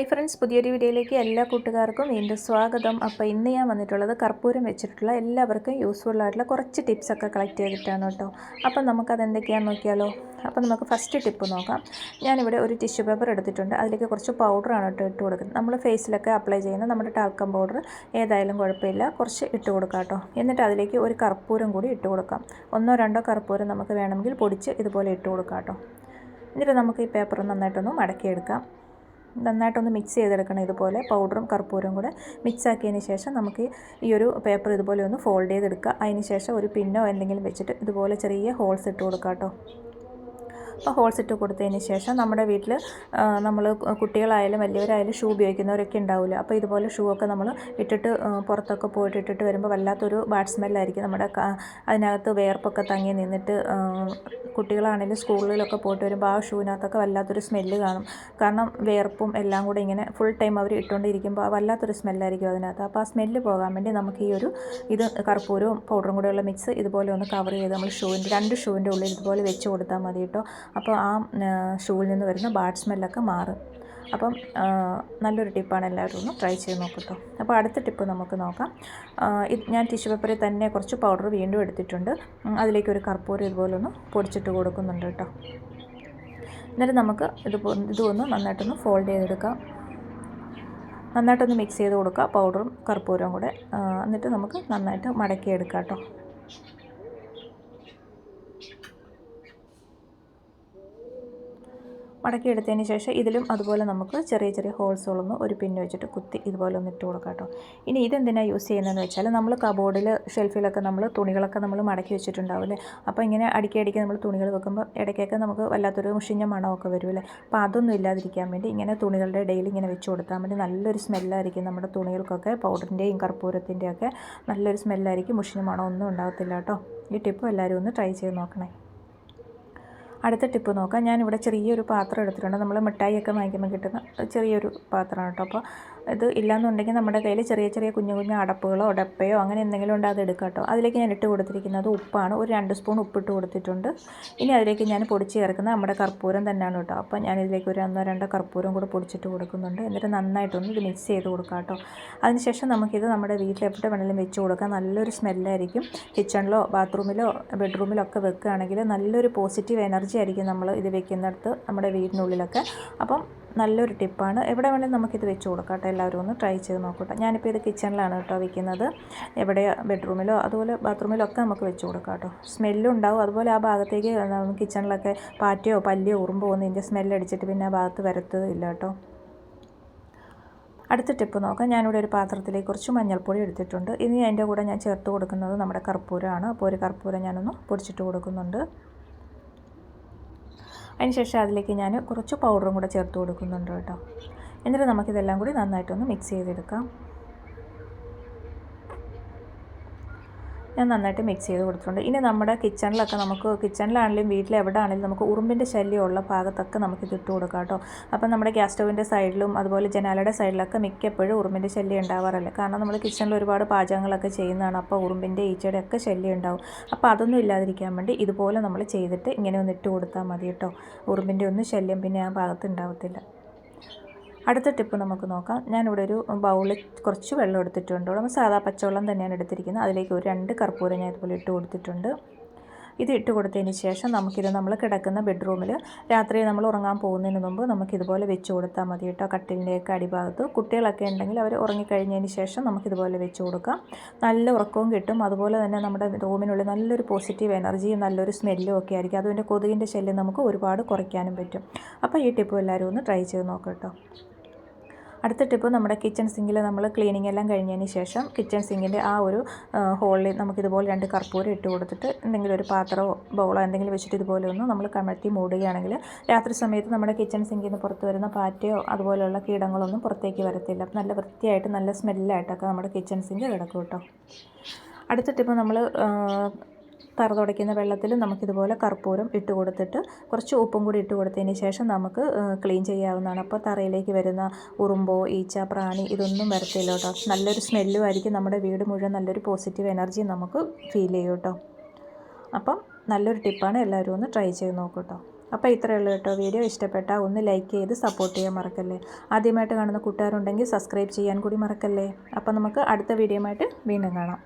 Hi friends പുതിയൊരു വീഡിയോയിലേക്ക് എല്ലാ കൂട്ടുകാർക്കും വീണ്ടും സ്വാഗതം. അപ്പോൾ ഇന്ന് ഞാൻ വന്നിട്ടുള്ളത് കർപ്പൂരം വെച്ചിട്ടുള്ള എല്ലാവർക്കും യൂസ്ഫുൾ ആയിട്ടുള്ള കുറച്ച് ടിപ്സൊക്കെ കളക്ട് ചെയ്തിട്ടാണ് കേട്ടോ. അപ്പം നമുക്കത് എന്തൊക്കെയാണെന്ന് നോക്കിയാലോ? അപ്പോൾ നമുക്ക് ഫസ്റ്റ് ടിപ്പ് നോക്കാം. ഞാനിവിടെ ഒരു ടിഷ്യൂ പേപ്പർ എടുത്തിട്ടുണ്ട്. അതിലേക്ക് കുറച്ച് പൗഡറാണ് കേട്ടോ ഇട്ട് കൊടുക്കുന്നത്. നമ്മൾ ഫേസിലൊക്കെ അപ്ലൈ ചെയ്യുന്ന നമ്മുടെ ടാൽക്കം പൗഡർ ഏതായാലും കുഴപ്പമില്ല. കുറച്ച് ഇട്ട് കൊടുക്കാം കേട്ടോ. എന്നിട്ട് അതിലേക്ക് ഒരു കർപ്പൂരം കൂടി ഇട്ട് കൊടുക്കാം. ഒന്നോ രണ്ടോ കർപ്പൂരം നമുക്ക് വേണമെങ്കിൽ പൊടിച്ച് ഇതുപോലെ ഇട്ട് കൊടുക്കാം കേട്ടോ. എന്നിട്ട് നമുക്ക് ഈ പേപ്പർ നന്നായിട്ടൊന്ന് മടക്കിയെടുക്കാം. നന്നായിട്ടൊന്ന് മിക്സ് ചെയ്തെടുക്കണം ഇതുപോലെ. പൗഡറും കർപ്പൂരവും കൂടെ മിക്സ് ആക്കിയതിന് ശേഷം നമുക്ക് ഈ ഒരു പേപ്പർ ഇതുപോലെ ഒന്ന് ഫോൾഡ് ചെയ്തെടുക്കുക. അതിന് ശേഷം ഒരു പിന്നോ എന്തെങ്കിലും വെച്ചിട്ട് ഇതുപോലെ ചെറിയ ഹോൾസ് ഇട്ട് കൊടുക്കാം കേട്ടോ അപ്പോൾ ഹോൾസ് ഇട്ട് കൊടുത്തതിന് ശേഷം നമ്മുടെ വീട്ടിൽ നമ്മൾ കുട്ടികളായാലും വലിയവരായാലും ഷൂ ഉപയോഗിക്കുന്നവരൊക്കെ ഉണ്ടാവില്ല? അപ്പോൾ ഇതുപോലെ ഷൂ ഒക്കെ നമ്മൾ ഇട്ടിട്ട് പുറത്തൊക്കെ പോയിട്ട് ഇട്ടിട്ട് വരുമ്പോൾ വല്ലാത്തൊരു ബാഡ് സ്മെല്ലായിരിക്കും. നമ്മുടെ അതിനകത്ത് വേർപ്പൊക്കെ തങ്ങി നിന്നിട്ട് കുട്ടികളാണെങ്കിലും സ്കൂളിലൊക്കെ പോയിട്ട് വരുമ്പോൾ ആ ഷൂവിനകത്തൊക്കെ വല്ലാത്തൊരു സ്മെല്ല് കാണും. കാരണം വേർപ്പും എല്ലാം കൂടെ ഇങ്ങനെ ഫുൾ ടൈം അവർ ഇട്ടുകൊണ്ടിരിക്കുമ്പോൾ വല്ലാത്തൊരു സ്മെല്ലായിരിക്കും അതിനകത്ത്. അപ്പോൾ ആ സ്മെല്ല് പോകാൻ വേണ്ടി നമുക്ക് ഈ ഒരു ഇത് കർപ്പൂരവും പൗഡറും കൂടെയുള്ള മിക്സ് ഇതുപോലെ ഒന്ന് കവർ ചെയ്ത് നമ്മൾ ഷൂവിന്റെ രണ്ട് ഷൂവിന്റെ ഉള്ളിൽ ഇതുപോലെ വെച്ച് കൊടുത്താൽ മതി കേട്ടോ. അപ്പോൾ ആ ഷൂവിൽ നിന്ന് വരുന്ന ബാഡ് സ്മെല്ലൊക്കെ മാറും. അപ്പം നല്ലൊരു ടിപ്പാണ് എല്ലാവരും ഒന്ന് ട്രൈ ചെയ്ത് നോക്കട്ടോ അപ്പോൾ അടുത്ത ടിപ്പ് നമുക്ക് നോക്കാം. ഞാൻ ടിഷ്യൂ പേപ്പറിൽ തന്നെ കുറച്ച് പൗഡർ വീണ്ടും എടുത്തിട്ടുണ്ട്. അതിലേക്ക് ഒരു കർപ്പൂരം ഇതുപോലെ ഒന്ന് പൊടിച്ചിട്ട് കൊടുക്കുന്നുണ്ട് കേട്ടോ എന്നിട്ട് നമുക്ക് ഇത് ഇതൊന്ന് നന്നായിട്ടൊന്ന് ഫോൾഡ് ചെയ്തെടുക്കാം. നന്നായിട്ടൊന്ന് മിക്സ് ചെയ്ത് കൊടുക്കുക പൗഡറും കർപ്പൂരവും കൂടെ എന്നിട്ട് നമുക്ക് നന്നായിട്ട് മടക്കിയെടുക്കാം കേട്ടോ മടക്കിയെടുത്തതിന് ശേഷം ഇതിലും അതുപോലെ നമുക്ക് ചെറിയ ചെറിയ ഹോൾസുകളൊന്ന് ഒരു പിന്ന് വെച്ചിട്ട് കുത്തി ഇതുപോലെ ഒന്ന് ഇട്ട് കൊടുക്കാം കേട്ടോ. ഇനി ഇതെന്തിനാണ് യൂസ് ചെയ്യുന്നതെന്ന് വെച്ചാൽ നമ്മൾ കബോർഡിൽ ഷെൽഫിലൊക്കെ നമ്മൾ തുണികളൊക്കെ നമ്മൾ മടക്കി വെച്ചിട്ടുണ്ടാവില്ലേ അപ്പോൾ ഇങ്ങനെ അടിക്കി അടിക്കി നമ്മൾ തുണികൾ വെക്കുമ്പോൾ ഇടയ്ക്കൊക്കെ നമുക്ക് വല്ലാത്തൊരു മുഷിഞ്ഞ മണമൊക്കെ വരുമല്ലേ? അപ്പോൾ അതൊന്നും ഇല്ലാതിരിക്കാൻ വേണ്ടി ഇങ്ങനെ തുണികളുടെ ഇടയിൽ ഇങ്ങനെ വെച്ച് കൊടുത്താൽ വേണ്ടി നല്ലൊരു സ്മെല്ലായിരിക്കും നമ്മുടെ തുണികൾക്കൊക്കെ പൗഡറിന്റെയും കർപ്പൂരത്തിന്റെയൊക്കെ നല്ലൊരു സ്മെല്ലായിരിക്കും. മുഷിഞ്ഞ മണമൊന്നും ഉണ്ടാകത്തില്ല കേട്ടോ. ഈ ടിപ്പ് എല്ലാവരും ഒന്ന് ട്രൈ ചെയ്ത് നോക്കണേ. അടുത്ത ടിപ്പ് നോക്കാം. ഞാനിവിടെ ചെറിയൊരു പാത്രം എടുത്തിട്ടുണ്ട്. നമ്മൾ മിഠായിയൊക്കെ വാങ്ങിക്കുമ്പോൾ കിട്ടുന്ന ചെറിയൊരു പാത്രമാണ് കേട്ടോ. അപ്പോൾ ഇത് ഇല്ലയെന്നുണ്ടെങ്കിൽ നമ്മുടെ കയ്യിൽ ചെറിയ ചെറിയ കുഞ്ഞു കുഞ്ഞു അടപ്പുകളോ ഡപ്പയോ അങ്ങനെ എന്തെങ്കിലും ഉണ്ട് അത് എടുക്കാം കേട്ടോ. അതിലേക്ക് ഞാൻ ഇട്ട് കൊടുത്തിരിക്കുന്നത് ഉപ്പാണ്. ഒരു രണ്ട് സ്പൂൺ ഉപ്പിട്ട് കൊടുത്തിട്ടുണ്ട്. ഇനി അതിലേക്ക് ഞാൻ പൊടിച്ച് ചേർക്കുന്നത് നമ്മുടെ കർപ്പൂരം തന്നെയാണ് കേട്ടോ. അപ്പോൾ ഞാൻ ഇതിലേക്ക് ഒരു ഒന്നോ രണ്ടോ കർപ്പൂരം കൂടെ പൊടിച്ചിട്ട് കൊടുക്കുന്നുണ്ട്. എന്നിട്ട് നന്നായിട്ടൊന്ന് ഇത് മിക്സ് ചെയ്ത് കൊടുക്കാം കേട്ടോ. അതിനുശേഷം നമുക്കിത് നമ്മുടെ വീട്ടിൽ എവിടെ വേണമെങ്കിലും വെച്ച് കൊടുക്കാം. നല്ലൊരു സ്മെല്ലായിരിക്കും കിച്ചണിലോ ബാത്റൂമിലോ ബെഡ്റൂമിലോ ഒക്കെ വെക്കുകയാണെങ്കിൽ നല്ലൊരു പോസിറ്റീവ് എനർജി ആയിരിക്കും നമ്മൾ ഇത് വെക്കുന്നിടത്ത് നമ്മുടെ വീടിനുള്ളിലൊക്കെ. അപ്പം നല്ലൊരു ടിപ്പാണ്. എവിടെ വേണേലും നമുക്കിത് വെച്ച് കൊടുക്കാം കേട്ടോ. എല്ലാവരും ഒന്ന് ട്രൈ ചെയ്ത് നോക്കട്ടെ. ഞാനിപ്പോൾ ഇത് കിച്ചണിലാണ് കേട്ടോ വെക്കുന്നത്. എവിടെ ബെഡ്റൂമിലോ അതുപോലെ ബാത്റൂമിലോ ഒക്കെ നമുക്ക് വെച്ച് കൊടുക്കാം കേട്ടോ. സ്മെല്ലും ഉണ്ടാവും. അതുപോലെ ആ ഭാഗത്തേക്ക് കിച്ചണിലൊക്കെ പാറ്റയോ പല്ലിയോ ഉറുമ്പോ ഒന്നും ഇതിന്റെ സ്മെല്ലടിച്ചിട്ട് പിന്നെ ആ ഭാഗത്ത് വരത്തതില്ല കേട്ടോ. അടുത്ത ടിപ്പ് നോക്കാം. ഞാനിവിടെ ഒരു പാത്രത്തിലേക്ക് കുറച്ച് മഞ്ഞൾപ്പൊടി എടുത്തിട്ടുണ്ട്. ഇനി അതിന്റെ കൂടെ ഞാൻ ചേർത്ത് കൊടുക്കുന്നത് നമ്മുടെ കർപ്പൂരമാണ്. അപ്പോൾ ഒരു കർപ്പൂരം ഞാനൊന്ന് പൊടിച്ചിട്ട് കൊടുക്കുന്നുണ്ട്. അതിനുശേഷം അതിലേക്ക് ഞാൻ കുറച്ച് പൗഡറും കൂടെ ചേർത്ത് കൊടുക്കുന്നുണ്ട് കേട്ടോ. എന്നിട്ട് നമുക്കിതെല്ലാം കൂടി നന്നായിട്ടൊന്ന് മിക്സ് ചെയ്തെടുക്കാം. ഞാൻ നന്നായിട്ട് മിക്സ് ചെയ്ത് കൊടുത്തിട്ടുണ്ട്. ഇനി നമ്മുടെ കിച്ചണിലൊക്കെ നമുക്ക് കിച്ചണിലാണെങ്കിലും ആണെങ്കിലും നമുക്ക് ഉറുമ്പിന്റെ ശല്യമുള്ള ഭാഗത്തൊക്കെ നമുക്ക് ഇട്ട് കൊടുക്കാം കേട്ടോ. അപ്പം നമ്മുടെ ഗ്യാസ് സ്റ്റൗവിന്റെ സൈഡിലും അതുപോലെ ജനാലയുടെ സൈഡിലൊക്കെ മിക്കപ്പോഴും ഉറുമ്പിന്റെ ശല്യം ഉണ്ടാവാറില്ല. കാരണം നമ്മൾ കിച്ചണിൽ ഒരുപാട് പാചകങ്ങളൊക്കെ ചെയ്യുന്നതാണ്. അപ്പോൾ ഉറുമ്പിന്റെ ഈച്ചയുടെ ഒക്കെ ശല്യം ഉണ്ടാവും. അപ്പോൾ അതൊന്നും ഇല്ലാതിരിക്കാൻ വേണ്ടി ഇതുപോലെ നമ്മൾ ചെയ്തിട്ട് ഇങ്ങനെ ഒന്ന് ഇട്ട് കൊടുത്താൽ മതി കേട്ടോ. ഉറുമ്പിന്റെ ഒന്നും ശല്യം പിന്നെ ആ ഭാഗത്ത് ഉണ്ടാവത്തില്ല. അടുത്ത ടിപ്പ് നമുക്ക് നോക്കാം. ഞാനിവിടെ ഒരു ബൗളിൽ കുറച്ച് വെള്ളം എടുത്തിട്ടുണ്ട്. നമ്മൾ സാധാ പച്ചവെള്ളം തന്നെയാണ് എടുത്തിരിക്കുന്നത്. അതിലേക്ക് ഒരു രണ്ട് കർപ്പൂരം ഞാൻ ഇതുപോലെ ഇട്ട് കൊടുത്തിട്ടുണ്ട്. ഇത് ഇട്ട് കൊടുത്തതിന് ശേഷം നമുക്കിത് നമ്മൾ കിടക്കുന്ന ബെഡ്റൂമിൽ രാത്രി നമ്മൾ ഉറങ്ങാൻ പോകുന്നതിന് മുമ്പ് നമുക്കിതുപോലെ വെച്ച് കൊടുത്താൽ മതി കേട്ടോ. കട്ടിലിന്റെയൊക്കെ അടിഭാഗത്ത് കുട്ടികളൊക്കെ ഉണ്ടെങ്കിൽ അവർ ഉറങ്ങിക്കഴിഞ്ഞതിന് ശേഷം നമുക്കിതുപോലെ വെച്ച് കൊടുക്കാം. നല്ല ഉറക്കവും കിട്ടും. അതുപോലെ തന്നെ നമ്മുടെ റൂമിനുള്ളിൽ നല്ലൊരു പോസിറ്റീവ് എനർജിയും നല്ലൊരു സ്മെല്ലും ഒക്കെ ആയിരിക്കും. അതുകൊണ്ട് കൊതുകിന്റെ ശല്യം നമുക്ക് ഒരുപാട് കുറയ്ക്കാനും പറ്റും. അപ്പോൾ ഈ ടിപ്പ് എല്ലാവരും ഒന്ന് ട്രൈ ചെയ്ത് നോക്കാം അടുത്ത ടിപ്പ് നമ്മുടെ കിച്ചൺ സിങ്കിൽ നമ്മൾ ക്ലീനിങ് എല്ലാം കഴിഞ്ഞതിന് ശേഷം കിച്ചൺ സിങ്കിന്റെ ആ ഒരു ഹോളിൽ നമുക്കിതുപോലെ രണ്ട് കർപ്പൂരം ഇട്ട് കൊടുത്തിട്ട് എന്തെങ്കിലും ഒരു പാത്രമോ ബൗളോ എന്തെങ്കിലും വെച്ചിട്ട് ഇതുപോലെ ഒന്ന് നമ്മൾ കമഴ്ത്തി മൂടുകയാണെങ്കിൽ രാത്രി സമയത്ത് നമ്മുടെ കിച്ചൺ സിങ്കിൽ നിന്ന് പുറത്ത് വരുന്ന പാറ്റയോ അതുപോലെയുള്ള കീടങ്ങളൊന്നും പുറത്തേക്ക് വരത്തില്ല. നല്ല വൃത്തിയായിട്ട് നല്ല സ്മെല്ലായിട്ടൊക്കെ നമ്മുടെ കിച്ചൺ സിങ്ക് കിടക്കും കേട്ടോ. അടുത്ത ടിപ്പ് നമ്മൾ തറ തുടയ്ക്കുന്ന വെള്ളത്തിൽ നമുക്കിതുപോലെ കർപ്പൂരം ഇട്ട് കൊടുത്തിട്ട് കുറച്ച് ഉപ്പും കൂടി ഇട്ട് കൊടുത്തതിന് ശേഷം നമുക്ക് ക്ലീൻ ചെയ്യാവുന്നതാണ്. അപ്പോൾ തറയിലേക്ക് വരുന്ന ഉറുമ്പോ ഈച്ച പ്രാണി ഇതൊന്നും വരത്തില്ല കേട്ടോ. നല്ലൊരു സ്മെല്ലും ആയിരിക്കും. നമ്മുടെ വീട് മുഴുവൻ നല്ലൊരു പോസിറ്റീവ് എനർജി നമുക്ക് ഫീൽ ചെയ്യും കേട്ടോ. അപ്പം നല്ലൊരു ടിപ്പാണ്. എല്ലാവരും ഒന്ന് ട്രൈ ചെയ്ത് നോക്കൂ കേട്ടോ. അപ്പോൾ ഇത്രയേ ഉള്ളൂ കേട്ടോ വീഡിയോ. ഇഷ്ടപ്പെട്ടാൽ ഒന്ന് ലൈക്ക് ചെയ്ത് സപ്പോർട്ട് ചെയ്യാൻ മറക്കല്ലേ. ആദ്യമായിട്ട് കാണുന്ന കൂട്ടുകാരുണ്ടെങ്കിൽ സബ്സ്ക്രൈബ് ചെയ്യാൻ കൂടി മറക്കല്ലേ. അപ്പോൾ നമുക്ക് അടുത്ത വീഡിയോ ആയിട്ട് വീണ്ടും കാണാം.